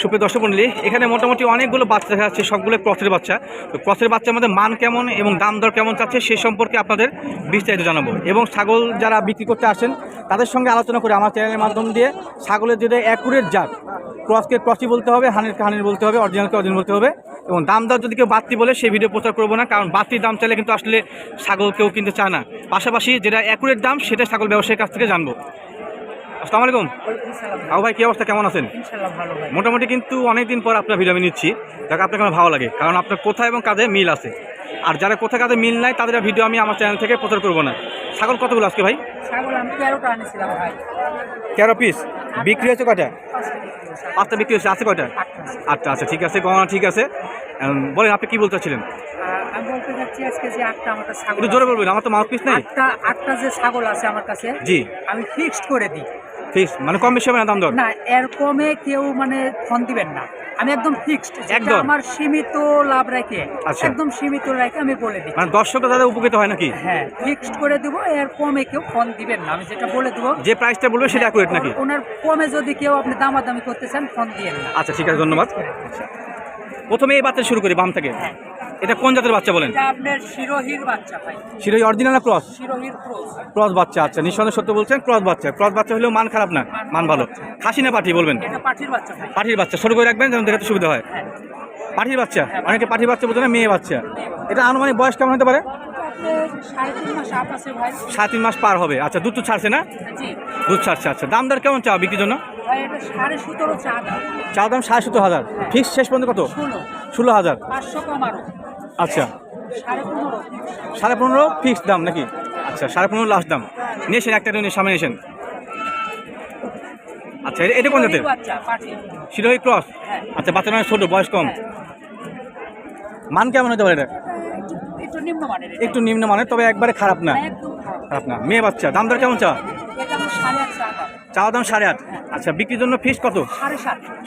সুপ্রিয় দর্শক মন্ডলী, এখানে মোটামুটি অনেকগুলো বাচ্চা দেখা যাচ্ছে সবগুলো ক্রসের বাচ্চা। তো ক্রসের বাচ্চার মধ্যে মান কেমন এবং দাম দর কেমন চাচ্ছে সে সম্পর্কে আপনাদের বিস্তারিত জানাব। এবং ছাগল যারা বিক্রি করতে আসেন, তাদের সঙ্গে আলোচনা করে আমার চ্যানেলের মাধ্যম দিয়ে ছাগলের যেটা অ্যাকুরেট জাত ক্রসকে ক্রসই বলতে হবে হানিরকে হানির বলতে হবে অরিজিনালকে অরিজিনাল বলতে হবে, এবং দাম দর যদি কেউ বাড়তি বলে, সেই ভিডিও প্রচার করব না, কারণ বাড়তি দাম চাইলে কিন্তু আসলে ছাগল কেউ কিনতে চায় না। পাশাপাশি যেটা অ্যাকুরেট দাম সেটা ছাগল ব্যবসায়ীর কাছ থেকে জানব। আসসালামু আলাইকুম। আবু ভাই কী অবস্থা? কেমন আছেন? মোটামুটি কিন্তু অনেকদিন পর আপনার ভিডিও আমি নিচ্ছি। যাকে আপনাকে আমার ভালো লাগে। কারণ আপনার কোথায় এবং কাজে মিল আছে। আর যারা কোথায় কাজে মিল নাই তাদের ভিডিও আমি আমার চ্যানেল থেকে প্রচার করব না। ছাগল কতগুলো আজকে ভাই? তেরো পিস বিক্রি হয়েছে কটা পাঁচটা বিক্রি হয়েছে। আছে কয়টা? আচ্ছা আচ্ছা ঠিক আছে গণনা ঠিক আছে। বলেন আপনি কি বলতে চাচ্ছিলেন? আমি বলতে যাচ্ছি আজকে যে আটটা আমার কাছে ছাগল জোরে বলবেন আমার তো মাউথ পিস নেই। আটটা আটটা যে ছাগল আছে আমার কাছে জি। আমি ফিক্সড করে দিই। ফিক্স মানে কম বেশি হবে না দাম দর? না এর কমে কেউ মানে ফোন দিবেন না। আমি একদম ফিক্সড একদম? আমার সীমিত লাভ রেখে আচ্ছা। একদম সীমিত রেখে আমি বলে দিই মানে দর্শকরা তাদের উপকৃত হয় নাকি? হ্যাঁ ফিক্সড করে দেবো এর কমে কেউ ফোন দিবেন না। আমি যেটা বলে দেবো যে প্রাইসটা বলবে সেটা অ্যাকুরেট নাকি? ওনার কমে যদি কেউ আপনি দামাদামি করতে চান ফোন দিয়েন না। আচ্ছা ঠিক আছে ধন্যবাদ। প্রথমে এই বাচ্চা শুরু করি বাম থেকে। হ্যাঁ। এটা কোন জাতের বাচ্চা বলেন? আপনার শিরোহির বাচ্চা ভাই। সেটা অরিজিনাল না ক্রস? শিরোহির ক্রোজ ক্রস বাচ্চা আচ্ছা। নিঃসন্দেহে সত্য বলছেন ক্রস বাচ্চা। ক্রস বাচ্চা হলেও মান খারাপ না? মান ভালো। খাসি না পাঠি বলবেন? এটা পাঠির বাচ্চা ভাই। পাঠির বাচ্চা। ছোট করে রাখবেন যেন দেখাতে সুবিধা হয়। হ্যাঁ। পাঠির বাচ্চা? অনেকে পাঠির বাচ্চা বোঝে না মেয়ে বাচ্চা। এটা আনুমানিক বয়স কেমন হতে পারে? সাড়ে তিন মাস পার হবে। আচ্ছা দুধ তো ছাড়ছে না? দুধ ছাড়ছে আচ্ছা। দাম দর কেমন চাও বিক্রির জন্য? সতেরো চা দাম। সাড়ে সত্তর হাজার। ফিক্স শেষ পর্যন্ত কত? ষোলো। হাজার। আচ্ছা। সাড়ে পনেরো সাড়ে পনেরো ফিক্স দাম নাকি? আচ্ছা সাড়ে পনেরো লাস্ট দাম। নিয়েছেন একটা নিয়ে সামনে নিয়েছেন আচ্ছা এটা- কোন জাতের? শিরোহী ক্রস। আচ্ছা বাচ্চা মানে ছোটো বয়স কম। মান কেমন হতে পারে এটা? একটু নিম্ন মানের তবে একবারে খারাপ না। খারাপ। না। মেয়ে বাচ্চা দাম দর কেমন চা? চাওয়া দাম সাড়ে আট। আচ্ছা বিক্রির জন্য ফিস কত?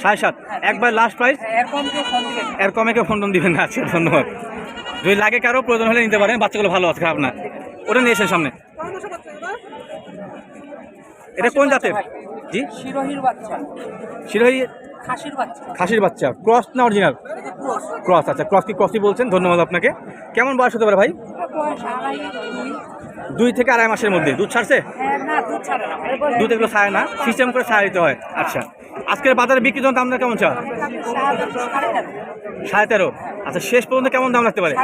সাড়ে সাত। একবার লাস্ট প্রাইস এর কম কেউ ফোন দিবেন না। আচ্ছা ধন্যবাদ। যদি লাগে কারও প্রয়োজন হলে নিতে পারেন। বাচ্চাগুলো ভালো আছে খারাপ না। ওটা নিয়ে এসেন সামনে। এটা কোন জাতের? জি? শিরোহির বাচ্চা। শিরোহী? খাসির বাচ্চা। ক্রস না অরিজিনাল? ক্রস আচ্ছা। ক্রস কি ক্রসই বলছেন? ধন্যবাদ আপনাকে। কেমন বয়স হতে পারে ভাই? দুই। থেকে আড়াই মাসের মধ্যে। দুধ ছাড়ছে? হ্যাঁ দুধ ছাড়ে দুধ এগুলো ছাড়ে না। সিস্টেম করে ছাড়া দিতে হয়। আচ্ছা। আজকের বাজারে বিক্রির জন্য দাম দর কেমন চা সাড়ে তেরো। আচ্ছা শেষ পর্যন্ত কেমন দাম লাগতে পারে?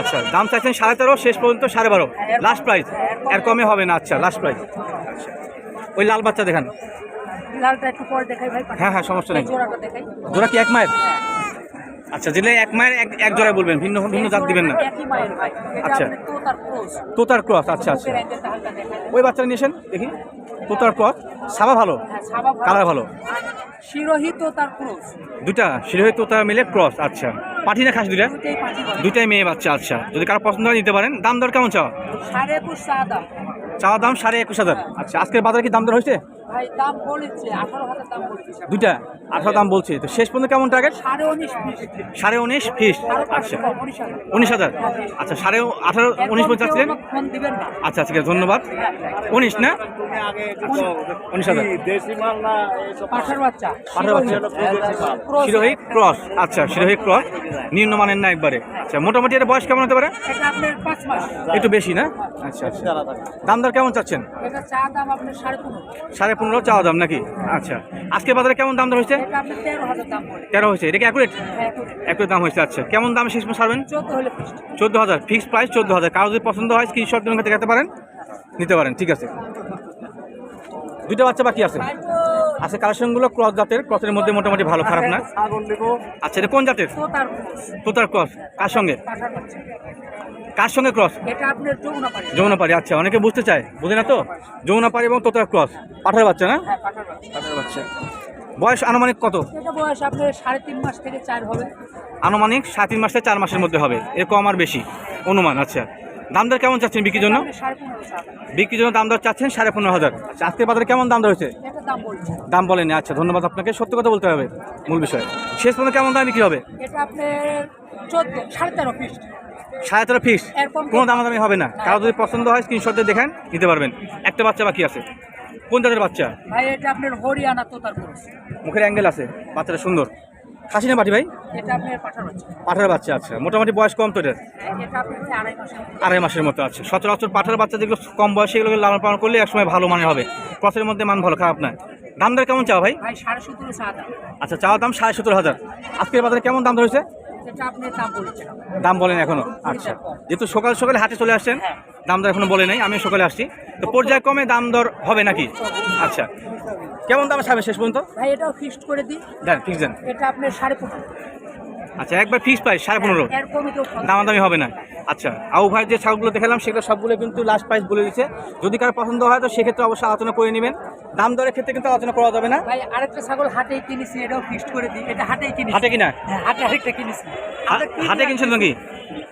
আচ্ছা দাম চাইছেন সাড়ে তেরো শেষ পর্যন্ত সাড়ে বারো। লাস্ট প্রাইস এর কমে হবে না আচ্ছা লাস্ট প্রাইস আচ্ছা ওই লাল বাচ্চা দেখান। লালটা একটু পরে দেখাই ভাই হ্যাঁ হ্যাঁ সমস্যা নেই। জোড়া কি এক মায়ের? আচ্ছা যেটা এক মায়ের এক এক জোড়ায় বলবেন ভিন্ন ভিন্ন জাত দিবেন না। আচ্ছা। তোতার ক্রস। আচ্ছা আচ্ছা। ওই বাচ্চাটা নিয়েছেন দেখি। তোতার ক্রস সাবা ভালো। হ্যাঁ কালার ভালো। শিরোহি তোতার ক্রোজ দুটা শিরোহী তোতা মিলে ক্রস আচ্ছা। পাঠি না খাস দুটা দুটেই। দুটাই মেয়ে বাচ্চা আচ্ছা। যদি কারও পছন্দ হয় নিতে পারেন। দাম দর কেমন চাও? সাড়ে একুশ চা দাম। চাওয়া দাম সাড়ে একুশ হাজার। আচ্ছা আজকের বাজারে কি দাম দর হয়েছে? ভাই দাম বলেছে আঠারো হাজার দাম বলেছে দুইটা আঠারো দাম বলছে। তো শেষ পর্যন্ত কেমন টার্গেট সাড়ে উনিশ সাড়ে উনিশ ফিস আচ্ছা। উনিশ হাজার। আচ্ছা সাড়ে আঠারো উনিশ পর্যন্ত আচ্ছা ঠিক আছে ধন্যবাদ। উনিশ না? উনিশ হাজার। শিরোহী। ক্রস। আচ্ছা শিরোহী ক্রস। নিম্নমানের না একবারে। আচ্ছা মোটামুটি এটা বয়স কেমন হতে পারে? একটু বেশি না? আচ্ছা আচ্ছা। দাম দর কেমন চাচ্ছেন? সাড়ে পনেরো চাওয়া দাম নাকি? আচ্ছা। আজকে বাজারে কেমন দাম দর হয়েছে? তেরো দাম হয়েছে। এটা কি অ্যাকুরেট হ্যাঁ অ্যাকুরেট দাম হয়েছে। আচ্ছা। কেমন দাম শেষ ছাড়বেন? চোদ্দ হাজার। ফিক্সড প্রাইস চোদ্দ হাজার। কারও যদি পছন্দ হয় স্ক্রিনশট দিন দেখাতে পারেন। নিতে পারেন। ঠিক আছে। দুটো বাচ্চা বাকি আছে। আচ্ছা কালেকশনগুলো ক্রস জাতের। ক্রসের মধ্যে মোটামুটি ভালো খারাপ না। আচ্ছা এটা কোন জাতের? তোতার ক্রস কার সঙ্গে? কার সঙ্গে ক্রস এটা আপনার পাড়ি। যমুনাপাড়ি আচ্ছা। অনেকে বুঝতে চায় বুঝে না তো? যমুনাপাড়ি এবং তোতার ক্রস পাঠার বাচ্চা না? হ্যাঁ পাঠার বাচ্চা। বয়স আনুমানিক কত? এটা বয়স আপনার সাড়ে তিন মাস থেকে চার হবে। আনুমানিক সাড়ে তিন মাস থেকে চার মাসের মধ্যে হবে। এর কম আর বেশি। অনুমান আচ্ছা। দাম দর কেমন চাচ্ছেন বিক্রির জন্য। বিক্রির জন্য দাম দর চাচ্ছেন সাড়ে পনেরো হাজার। আচ্ছা আজকের বাজারে কেমন দাম রয়েছে? এটা দাম বলেনি আচ্ছা। ধন্যবাদ আপনাকে। সত্য কথা বলতে হবে মূল বিষয়। শেষ পর্যন্ত কেমন দাম বিক্রি হবে? এটা আপনার চোদ্দ সাড়ে তেরো ফিক্সড সাড়ে তেরো ফিক্স এরকম কোনো দামাদামি হবে না। কারও যদি পছন্দ হয় স্ক্রিনশট দিয়ে দেখেন নিতে পারবেন। একটা বাচ্চা বাকি আছে। কোন জাতের বাচ্চা? ভাই এটা আপনার হরিয়ানা তোতার পুরুষ। মুখের অ্যাঙ্গেল আছে। বাচ্চাটা সুন্দর। খাসি না পাটি ভাই? পাঠার বাচ্চা। আছে মোটামুটি বয়স কম তো এটা আড়াই মাসের মতো। আছে সচরাচর পাঠার বাচ্চা যেগুলো কম বয়সে এগুলো লালন পালন করলে একসময় ভালো মানে হবে। ক্রসের মধ্যে মান ভালো খারাপ না দাম দর কেমন চাও ভাই? সতেরো আচ্ছা চাওয়া দাম সাড়ে সত্তর হাজার। আজকের বাজারে কেমন দাম ধরেছে? দাম বলছেন দাম বলেন এখনও? আচ্ছা। যেহেতু সকাল সকালে হাতে চলে আসছেন দাম দর এখনও বলে নাই আমি সকালে আসছি। তো পর্যায়ক্রমে দাম দর হবে নাকি? আচ্ছা। কেমন দাম সাবে শেষ পর্যন্ত? ভাই এটাও ফিক্সড করে দিই। দেন ফিক্স দেন। এটা আপনি সাড়ে আচ্ছা একবার ফিক্স প্রাইস সাড়ে পনেরো। কমে দামাদামি হবে না। আচ্ছা আউ ভাই যে ছাগলগুলো দেখালাম সেগুলো সবগুলো কিন্তু লাস্ট প্রাইস বলে দিচ্ছে যদি কারও পছন্দ হয় তো সেক্ষেত্রে অবশ্যই আলোচনা করে নেবেন। দাম দরের ক্ষেত্রে কিন্তু আলোচনা করা যাবে না। ভাই আরেকটা ছাগল হাটেই কিনেছি এটাও ফিক্সড করে দিই। এটা হাটেই কিনেছি। হাটে কিনা? হ্যাঁ, হাটে আরেকটা কিনেছি। হাটে কিনছেন নাকি?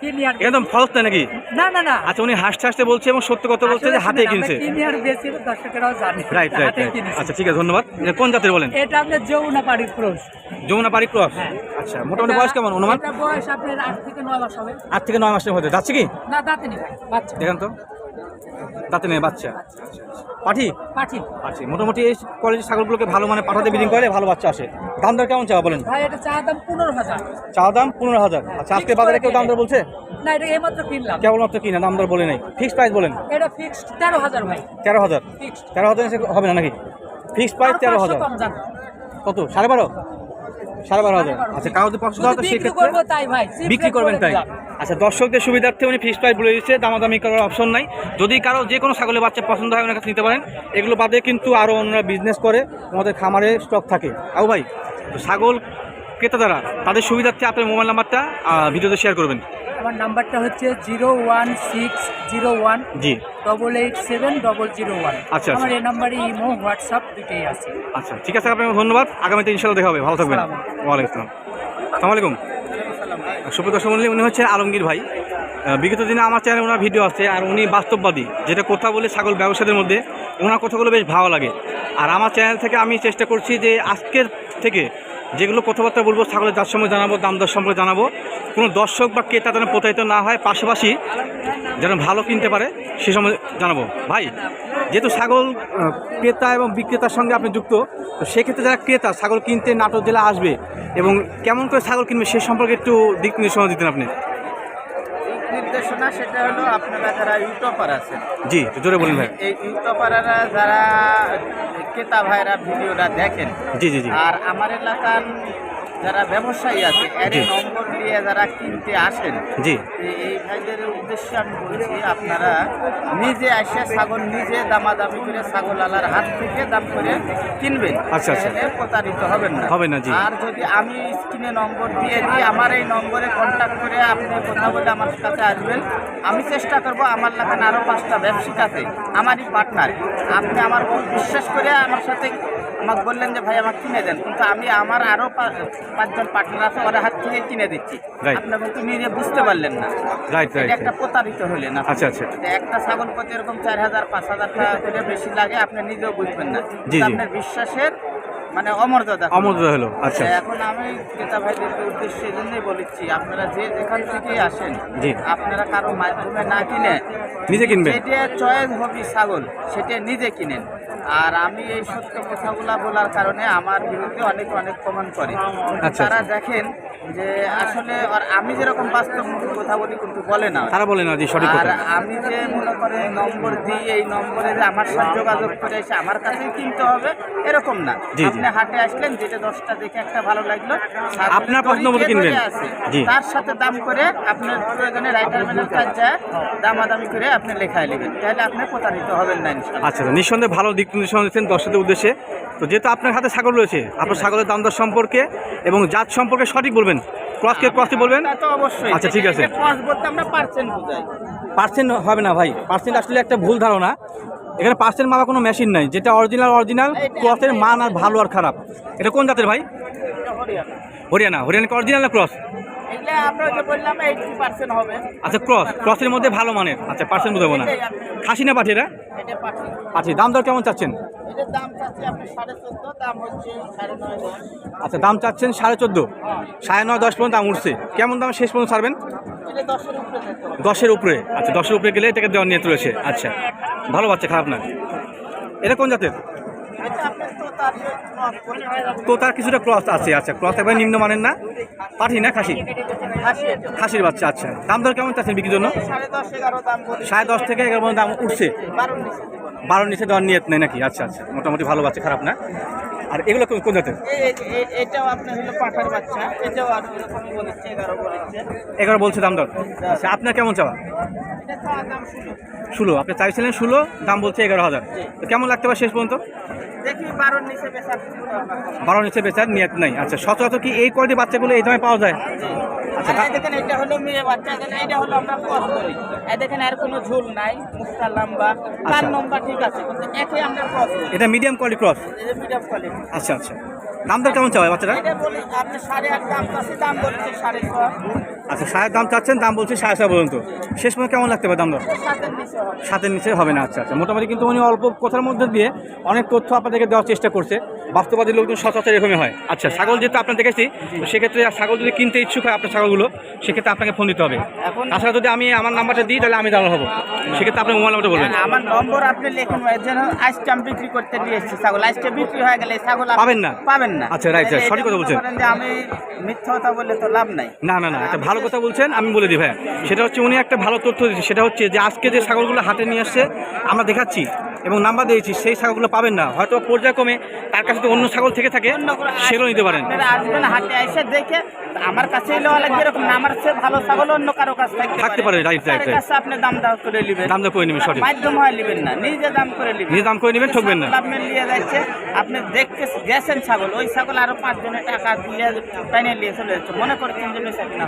কিনে আর একদম ফলস নাকি? না না না। আচ্ছা উনি হাসতে হাসতে বলছে এবং সত্য কথা বলছে যে শুনুন, কিনছে। কিনে আর বেশি দর্শকেরাও জানে। Right right. আচ্ছা ঠিক আছে ধন্যবাদ। এটা কোন জাতের বলেন? এটা আপনার যমুনা যমুনা পাড়ি ক্রস? হ্যাঁ। আচ্ছা মোটামুটি বয়স কেমন অনুমান? এটা বয়স আপনার আট থেকে নয় মাস হবে। থেকে মাসের মধ্যে। যাচ্ছে কি? না দাঁতে নেই বাচ্চা। দেখেন তো। দাঁতে নেই বাচ্চা। পাঠি? পাঠি। আচ্ছা মোটামুটি এই কোয়ালিটির ছাগলগুলোকে ভালো মানে পাঠাতে ব্রিডিং করে ভালো বাচ্চা আসে। দাম দর কেমন চাওয়া বলেন? ভাই এটা চা দাম পনেরো হাজার। চা দাম পনেরো হাজার। আচ্ছা আজকে বাজারে কেউ দাম দর বলছে? না এটা এইমাত্র কিনলাম। কেবলমাত্র কিনা দাম দর বলে নেই। ফিক্সড প্রাইস বলেন। এটা ফিক্সড তেরো হাজার ভাই। তেরো হাজার। ফিক্সড তেরো হাজার হবে না নাকি? ফিক্সড প্রাইস তেরো হাজার। কত? সাড়ে বারো? সাড়ে বারো হাজার। আচ্ছা পছন্দ হয় তো সেক্ষেত্রে তাই বিক্রি করবেন তাই? আচ্ছা দর্শকদের সুবিধার্থে উনি ফিক্সড প্রাইস বলে দিচ্ছে দামাদামি করার অপশন নাই। যদি কারও যে কোনো ছাগলের বাচ্চা পছন্দ হয় ওনার কাছে নিতে পারেন। এগুলো বাদে কিন্তু আরও অন্যরা বিজনেস করে আমাদের খামারে স্টক থাকে। আও ভাই তো ছাগল ক্রেতা দ্বারা তাদের সুবিধার্থে আপনার মোবাইল নাম্বারটা ভিডিওতে শেয়ার করবেন। আমার নাম্বারটা হচ্ছে zero one six zero one জি। Double eight seven double zero one. আচ্ছা, আমার আচ্ছা। এই নাম্বারে ইমো হোয়াটসঅ্যাপ দুটোই আছে। আচ্ছা ঠিক আছে আপনাকে ধন্যবাদ। আগামীতে ইনশাল্লাহ দেখা হবে। ভালো থাকবেন। ওয়ালাইকুম আসসালাম। আসসালামু আলাইকুম। সুপ্রিয় দর্শক মন্ডলী উনি হচ্ছে আলমগীর ভাই। বিগত দিনে আমার চ্যানেলে ওনার ভিডিও আছে আর উনি বাস্তববাদী। যেটা কথা বলে ছাগল ব্যবসাদের মধ্যে ওনার কথাগুলো বেশ ভালো লাগে। আর আমার চ্যানেল থেকে আমি চেষ্টা করছি যে আজকের থেকে যেগুলো কথাবার্তা বলব, ছাগলের যার সম্পর্কে জানাব, দাম দর সম্পর্কে জানাব। কোনো দর্শক বা ক্রেতা যেন প্রতারিত না হয়, পাশাপাশি যেন ভালো কিনতে পারে, সে সময় জানাব। ভাই, যেহেতু ছাগল ক্রেতা এবং বিক্রেতার সঙ্গে আপনি যুক্ত, তো সেক্ষেত্রে যারা ক্রেতা, ছাগল কিনতে নাটক জেলা আসবে এবং কেমন করে ছাগল কিনবে সে সম্পর্কে একটু দিক নির্দেশনা দিতেন আপনি। নির্দেশনা সেটা হলো আপনারা যারা ইউটিউবার আছেন। জি জোরে বলুন ভাই। এই ইউটিউবাররা যারা কেতা ভাইরা ভিডিওটা দেখেন জি জি জি। আর আমার এলাকার যারা ব্যবসায়ী আছে এর নম্বর দিয়ে যারা কিনতে আসেন জি। এই- ভাইদের উদ্দেশ্যে আমি বলছি আপনারা নিজে এসে ছাগল নিজে দামাদামি করে ছাগল আলার হাত থেকে দাম করে কিনবেন। আচ্ছা, আচ্ছা। প্রতারিত হবেন না। হবে না, জি। আর যদি আমি স্ক্রিনে নম্বর দিয়ে দিই আমার এই নম্বরে কন্ট্যাক্ট করে আপনি কথা বলে আমার কাছে আসবেন। আমি চেষ্টা করব আমার লাগান আরও পাঁচটা ব্যবসায়িক আছে আমারই পার্টনার আপনি আমার উপর বিশ্বাস করে আমার সাথে আমাকে বললেন যে ভাই আমাকে কিনে দেন। কিন্তু আমি আমার আরও পাঁচজন পার্টনার আছে ওরা হাত থেকে কিনে দিচ্ছি। Right. আপনি কিন্তু নিজে বুঝতে পারলেন না। একটা প্রতারিত হলেন। আচ্ছা, আচ্ছা। একটা ছাগল প্রতি এরকম চার হাজার পাঁচ হাজার টাকা করে বেশি লাগে আপনি নিজেও বুঝবেন না। আপনার বিশ্বাসের মানে অমর্যাদা। অমর্যাদা হলো আচ্ছা। এখন আমি ক্রেতা ভাইদেরকে উদ্দেশ্যে জন্যই বলেছি আপনারা যে যেখান থেকেই আসেন আপনারা কারও মাধ্যমে না কিনে নিজে কিনবেন? যেটা চয়েস হবি ছাগল সেটা নিজে কিনেন। আর আমি এই সত্য কথাগুলা বলার কারণে আমার বিরুদ্ধে অনেক অনেক কমেন্ট করে। আচ্ছা, তারা আচ্ছা। দেখেন যে আসলে আর আমি যেরকম বাস্তব কথা বলি কিন্তু বলে না। তারা বলে না জি সঠিক আর আমি যে মনে করে নম্বর দিই এই নম্বরে যে আমার সাথে যোগাযোগ করে এসে আমার কাছেই কিনতে হবে এরকম না। আপনি হাটে আসলেন যেটা দশটা দেখে একটা ভালো লাগল আপনার পছন্দ মতো কিনবেন। তার সাথে দাম করে আপনার প্রয়োজনে রাইটার ম্যানের কাজ কাছে দামাদামি করে আপনি লেখায় নেবেন। তাহলে আপনি প্রতারিত হবেন না আচ্ছা আচ্ছা, নিঃসন্দেহে ভালো দিক নির্দেশনা দিচ্ছেন দর্শকদের উদ্দেশ্যে। তো যেহেতু আপনার হাতে ছাগল রয়েছে আপনার ছাগলের দাম দর সম্পর্কে এবং জাত সম্পর্কে সঠিক বলবেন। ক্রসকে ক্রসটি বলবেন? অবশ্যই। আচ্ছা, ঠিক আছে। পাঁচ বলতে আমরা পার্সেন্ট বুঝাই। পার্সেন্ট হবে না ভাই। পার্সেন্ট আসলে একটা ভুল ধারণা। এখানে পার্সেন্ট মাপা কোনো মেশিন নাই। যেটা অরিজিনাল অরিজিনাল ক্রসের মান আর ভালো আর খারাপ। এটা কোন জাতের ভাই? হরিয়ানা। হরিয়ানা। অরিজিনাল না ক্রস? এগুলো আমরা যে বললাম এইটটি পার্সেন্ট হবে। আচ্ছা ক্রস ক্রসের মধ্যে ভালো মানের। আচ্ছা পার্সেন্ট বুঝাবো না। খাসি না পাঠি এটা পাঠিয়ে দাম দর কেমন চাচ্ছেন? নয় আচ্ছা দাম চাচ্ছেন সাড়ে চোদ্দ। সাড়ে নয় দশ পর্যন্ত দাম উঠছে। কেমন দাম শেষ পর্যন্ত ছাড়বেন? দশের উপরে আচ্ছা দশের উপরে গেলে এটাকে দেওয়ার নিয়ত রয়েছে। আচ্ছা ভালো বাচ্চা খারাপ না। এটা কোন জাতের? তো তার কিছুটা ক্রস আছে আচ্ছা ক্রস একবার নিম্নমানের না। পাঠি না, খাসি? খাসির বাচ্চা আচ্ছা। দাম দর কেমন চাচ্ছেন বিক্রির জন্য? সাড়ে দশ থেকে এগারো পর্যন্ত দাম উঠছে। বারো নিচে দর নিয়ে নেই নাকি? আচ্ছা আচ্ছা। মোটামুটি ভালো বাচ্চা, খারাপ না। আর এগুলো কোন- জাতের? এটাও আপনার হলো পাঠার বাচ্চা। এটাও আর ওরকমই বলেছে এগারো বলেছে। এগারো বলছে দাম দর। আচ্ছা আপনার কেমন চাওয়া? ষোলো। আপনি চাইছিলেন ষোলো দাম বলছে এগারো হাজার। তো কেমন লাগতে পারে শেষ পর্যন্ত? বারো বারোর নিচে বেচার নিয়ত নাই। আচ্ছা সচরাচর কি এই কোয়ালিটি বাচ্চাগুলো এই দামে পাওয়া যায়? দেখেন এটা হলো মেয়ে বাচ্চা এটা হলো আমরা ক্রস এই দেখেন আর কোনো ঝুল নাই মুখটা লম্বা। তার আচ্ছা। লম্বা ঠিক আছে কিন্তু একে আমরা ক্রস এটা medium quality cross medium quality আচ্ছা আচ্ছা। দাম দর কেমন চাওয়া বাচ্চাটা এটা বলি আপনি সাড়ে আট দাম আছে দাম বলছে সাড়ে ছ আচ্ছা সাড়ে দাম চাচ্ছেন দাম বলছে সাড়ে ছয় পর্যন্ত। শেষ পর্যন্ত কেমন লাগতে পারে দাম দর সাতের নিচে হবে না আচ্ছা আচ্ছা। মোটামুটি কিন্তু উনি অল্প কথার মধ্যে দিয়ে অনেক তথ্য আপনাদেরকে দেওয়ার চেষ্টা করছে। বাস্তবাদী লোকজন সচরাচর এরকমই হয়। আচ্ছা ছাগল যেহেতু আপনার দেখেছি সেক্ষেত্রে ছাগল যদি কিনতে ইচ্ছুক হয় আপনার ছাগলগুলো সেক্ষেত্রে আপনাকে ফোন দিতে হবে। তাছাড়া যদি আমি আমার নাম্বারটা দিই তাহলে আমি জানানো হব। সেক্ষেত্রে আপনি মোবাইল নাম্বারটা বলবেন। আমার নম্বর আপনি লিখুন যেন আমি বিক্রি করতে নিয়ে এসেছি ছাগল। আইসটা বিক্রি হয়ে গেলে ছাগল পাবেন না? পাবেন না। আচ্ছা, রাইট সঠিক কথা বলছেন। আমি মিথ্যা কথা বললে তো লাভ নাই। না না না একটা ভালো কথা বলছেন আমি বলে দিই ভাইয়া। সেটা হচ্ছে উনি একটা ভালো তথ্য দিচ্ছে সেটা হচ্ছে যে আজকে যে ছাগলগুলো হাটে নিয়ে আসছে আমরা দেখাচ্ছি এবং নাম্বার দিয়েছি সেই ছাগলগুলো পাবেন না। হয়তো পর্যায়ক্রমে তার কাছে যদি অন্য ছাগল থেকে থাকে সেগুলো নিতে পারেন। আসবেন হাটে এসে দেখে আমার কাছে এলে লাগবে এরকম আমার চেয়ে ভালো ছাগল অন্য কারও কাছে থাকতে পারে, right, তার কাছে আপনি দাম দাম করে নেবেন। দাম দর করে নেবেন, সঠিক। মাধ্যম হয় নেবেন না নিজে দাম করে নেবেন। নিজে দাম করে নেবেন, ঠকবেন না। আপনি নিয়ে যাচ্ছে আপনি দেখতে গেছেন ছাগল ওই ছাগল আরও পাঁচ জনের টাকা দিয়ে টাইনে নিয়ে চলে যাচ্ছে। মনে করছেন যে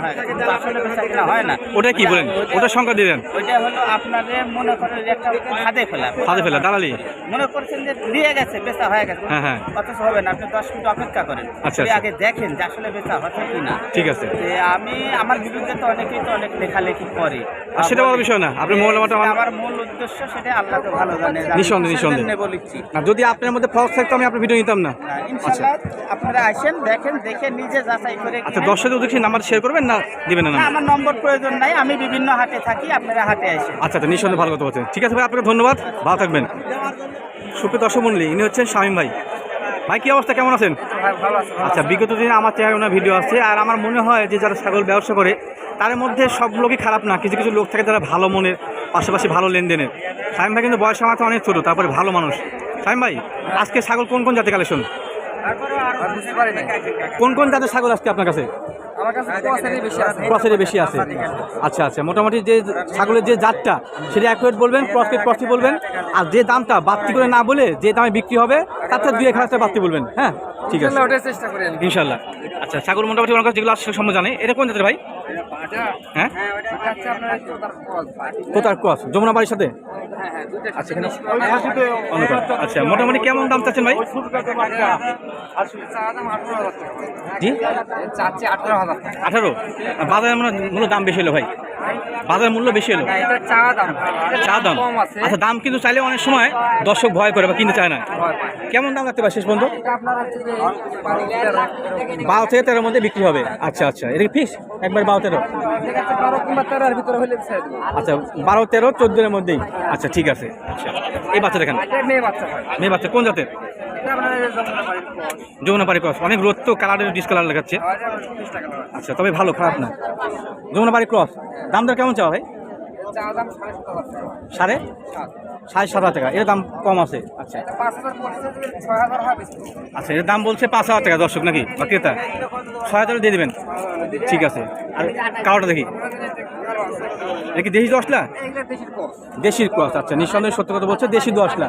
হয়। আসলে বেচা কিনা হয় না। ওটা কি বলেন? ওটা সংখ্যা দিলেন ওইটা হলো আপনাদের মনে করেন একটা খাদে ফেলা। ফাঁদে ফেলা দালালি। মনে করছেন যে দিয়ে গেছে বেচা হয়ে গেছে। হ্যাঁ, হ্যাঁ। অথচ হবে না আপনি দশ মিনিট অপেক্ষা করেন। আচ্ছা, আচ্ছা। আগে দেখেন যে আসলে বেচা হচ্ছে কি না ঠিক আছে। আমি আমার বিরুদ্ধে তো অনেকেই তো অনেক লেখালেখি করে। সেটা বড় বিষয় না। আপনি মোবাইল আমার- আমার মূল উদ্দেশ্য সেটা আল্লাহ ভালো জানে। যে আমি নিঃসন্দেহে, কিসের নিঃসন্দেহে। জন্যে বলেছি। যদি আপনার মধ্যে ফলস থাকতো আমি আপনার ভিডিও নিতাম না। আপনারা আসেন দেখেন দেখে নিজে যাচাই করে আচ্ছা উদ্দেশ্যে নাম্বার শেয়ার করবেন না? দিবেন না আমার নম্বর প্রয়োজন নাই আমি বিভিন্ন হাটে থাকি আপনারা হাটে আসেন। আচ্ছা আচ্ছা নিঃসন্দেহে ভালো কথা বলছেন। ঠিক আছে ভাই আপনাকে ধন্যবাদ ভালো থাকবেন। সুপ্রিয় দর্শক মন্ডলী ইনি হচ্ছেন শামীম ভাই। ভাই কি অবস্থা? কেমন আছেন? আচ্ছা বিগত দিনে আমার চেহারা ওনার ভিডিও আছে আর আমার মনে হয় যে যারা ছাগল ব্যবসা করে তার মধ্যে সব লোকই খারাপ না। কিছু কিছু লোক থাকে যারা ভালো মনের পাশাপাশি ভালো লেনদেনের। সাইম ভাই কিন্তু বয়স আমার অনেক ছোটো তারপরে ভালো মানুষ। সাইম ভাই আজকে ছাগল কোন কোন জাতের কালেকশন কোন কোন জাতের ছাগল আজকে আপনার কাছে? আমার কাছে কোয়াসেরই বেশি আছে। আচ্ছা আচ্ছা মোটামুটি যে ছাগলের যে জাতটা সেটা অ্যাকুরেট বলবেন ক্রসকে ক্রসই বলবেন। আর যে দামটা বাড়তি করে না বলে যে দামে বিক্রি হবে তার থেকে দুই এক হাজার বাড়তি বলবেন। হ্যাঁ ঠিক আছে। ইনশাল্লাহ আচ্ছা ছাগল মোটামুটি ওনার কাছে যেগুলো আসলে সম্ভব জানে। এটা কোন জাতের ভাই? হ্যাঁ? কোথার ক্রস? যমুনা বাড়ির সাথে? আচ্ছা আচ্ছা মোটামুটি কেমন দাম চাচ্ছেন ভাই? জি? আঠারো বাজারে আঠারো? বাজারের মনে মূল্য দাম বেশি হলো ভাই। বাজারের মূল্য বেশি হলো? চা দাম। আচ্ছা দাম কিন্তু চাইলে অনেক সময় দর্শক ভয় করে বা কিনতে চায় না। কেমন দাম রাখতে পারে শেষ পর্যন্ত? যে বারো থেকে তেরোর মধ্যে বিক্রি হবে। আচ্ছা আচ্ছা। এটা ফিস একবার বারো তেরো? আচ্ছা বারো তেরো চোদ্দোর মধ্যেই। আচ্ছা ঠিক আছে। আচ্ছা। এই বাচ্চা দেখেন মেয়ে বাচ্চা মেয়ে বাচ্চা কোন জাতের? এটা যমুনা বাড়ির ক্রস। অনেক রোদ তো কালারের ডিসকালার লাগাচ্ছে। আচ্ছা তবে ভালো খারাপ না যমুনা পাড়ি ক্রস দাম দর কেমন চাওয়া ভাই সাড়ে। সাড়ে সাত। হাজার টাকা। এর দাম কম আছে। আচ্ছা হয়। আচ্ছা এর দাম বলছে পাঁচ হাজার টাকা দর্শক নাকি? বা ক্রেতা? ছয় হাজার দিয়ে দেবেন? ঠিক আছে। আর কালোটা দেখি। এটা কি দেশি দশলা দেশির ক্রস। আচ্ছা। নিঃসন্দেহে সত্য কথা বলছে দেশি দশলা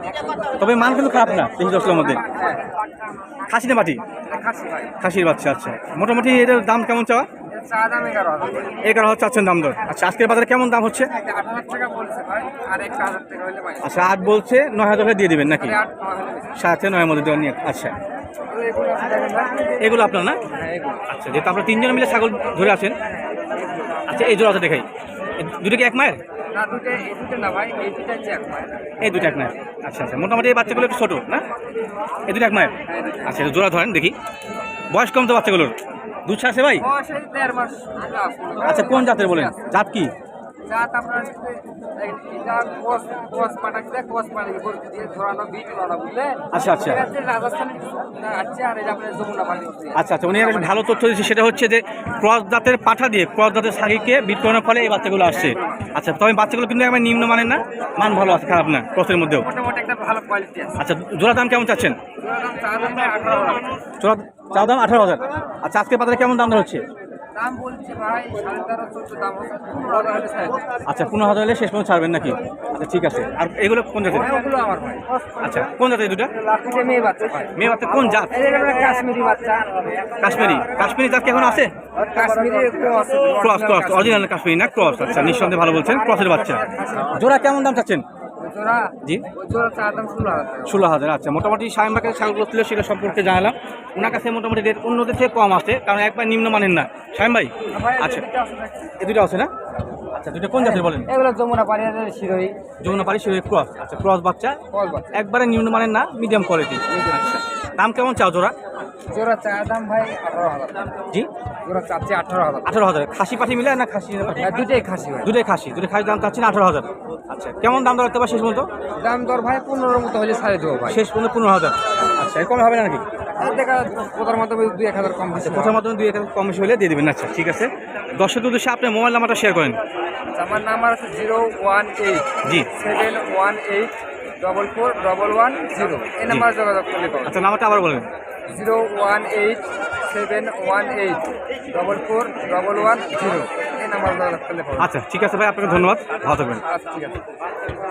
তবে মান কিন্তু খারাপ না দেশি দশলার মধ্যে। খাসি না মাটি। খাসির বাচ্চা আচ্ছা। মোটামুটি এটার দাম কেমন চাওয়া? এগারো হাজার চাচ্ছেন দাম দর। আচ্ছা আজকের বাজারে কেমন দাম হচ্ছে? আচ্ছা আট বলছে নয় হাজার দিয়ে দেবেন নাকি। সাথে নয়ের মধ্যে দেওয়া নিয়ে আচ্ছা। এগুলো আপনার না? হ্যাঁ, আচ্ছা যেহেতু আপনারা তিনজন মিলে ছাগল ধরে আছেন। আচ্ছা এই জোড়াটা দেখাই। দুটো কি এক মায়ের? এই দুটো এক মায়ের। আচ্ছা আচ্ছা মোটামুটি এই বাচ্চাগুলো একটু ছোটো না? এই দুটো এক মায়ের? আচ্ছা এটা জোড়া ধরেন দেখি। বয়স কম তো বাচ্চাগুলোর? দুধ ছাড়ছে ভাই। আচ্ছা কোন জাতের বলেন? জাত কি? আচ্ছা, আচ্ছা। আচ্ছা আচ্ছা উনি একটা ভালো তথ্য দিচ্ছে সেটা হচ্ছে যে ক্রস দাঁতের পাঠা দিয়ে ক্রস দাঁতের শাড়িকে বিট করানোর ফলে এই বাচ্চাগুলো আসছে। আচ্ছা তবে বাচ্চাগুলো কিন্তু একবার নিম্ন মানের না? মান ভালো আছে খারাপ না ক্রসের মধ্যেও? আচ্ছা জোড়া দাম কেমন চাচ্ছেন? চা দাম আঠারো হাজার। আচ্ছা আজকে বাজারে কেমন দাম হচ্ছে। আচ্ছা পনেরো হাজার হলে শেষ পর্যন্ত ছাড়বেন নাকি? আচ্ছা ঠিক আছে। আর এগুলো কোন জাতের? ভাই। আচ্ছা কোন জাতের দুটা? মেয়ে বাচ্চা। মেয়ে বাচ্চা কোন জাত? কাশ্মীরি বাচ্চা। কাশ্মীরি। কাশ্মীরি জাত কি এখন আছে? ক্রস ক্রস অরিজিনাল কাশ্মীরি না? ক্রস আচ্ছা নিঃসন্দেহে ভালো বলছেন। ক্রসের বাচ্চা। জোড়া কেমন দাম চাচ্ছেন? জি। ষোলো হাজার আচ্ছা। মোটামুটি শাহিনবাগের ছাগলগুলো ছিল সেটা সম্পর্কে জানালাম। ওনার কাছে মোটামুটি রেট অন্যদের থেকে কম আছে কারণ একবার নিম্নমানের না। শাহিন ভাই? আচ্ছা? এই দুটো আছে না? আচ্ছা দুটো কোন জাতের বলেন? এগুলো যমুনা পানিয়াদের শিরোই যমুনা পাড়ি শিরোহী ক্রস। আচ্ছা ক্রস বাচ্চা? একবারে নিম্নমানের না মিডিয়াম কোয়ালিটি আচ্ছা। দাম কেমন চাও জোড়া? জোড়া চার দাম ভাই আঠারো হাজার। জি? জোড়া চাচ্ছি আঠারো হাজার। আঠারো হাজার। খাসি পাঠি মিলে না খাসি? হ্যাঁ, দুটোই খাসি ভাই। দুটোই খাসি। দুটো খাসি দাম চাচ্ছেন আঠারো হাজার। আচ্ছা কেমন দাম দর পারে শেষ পর্যন্ত? দাম দর ভাই পনেরোর মতো হলে ছাড়ে দেবো ভাই। শেষ পর্যন্ত পনেরো হাজার। আচ্ছা কমে হবে না নাকি? আর দেখা কোথার মাধ্যমে দুই এক হাজার কম বেশি হবে। মাধ্যমে দুই এক কম বেশি হলে দিয়ে দেবেন। আচ্ছা ঠিক আছে। দর্শক উদ্দেশ্যে আপনার মোবাইল নাম্বারটা শেয়ার করেন। আমার নাম্বার আছে জিরো ওয়ান এইট জি। Seven one eight double four double one zero. এই নাম্বার যোগাযোগ করলে আচ্ছা নাম্বারটা আবার বলেন। Zero one eight seven one eight double four double one zero এই নাম্বার আচ্ছা ঠিক আছে ভাই আপনাকে ধন্যবাদ। ভালো থাকবেন। আচ্ছা ঠিক আছে।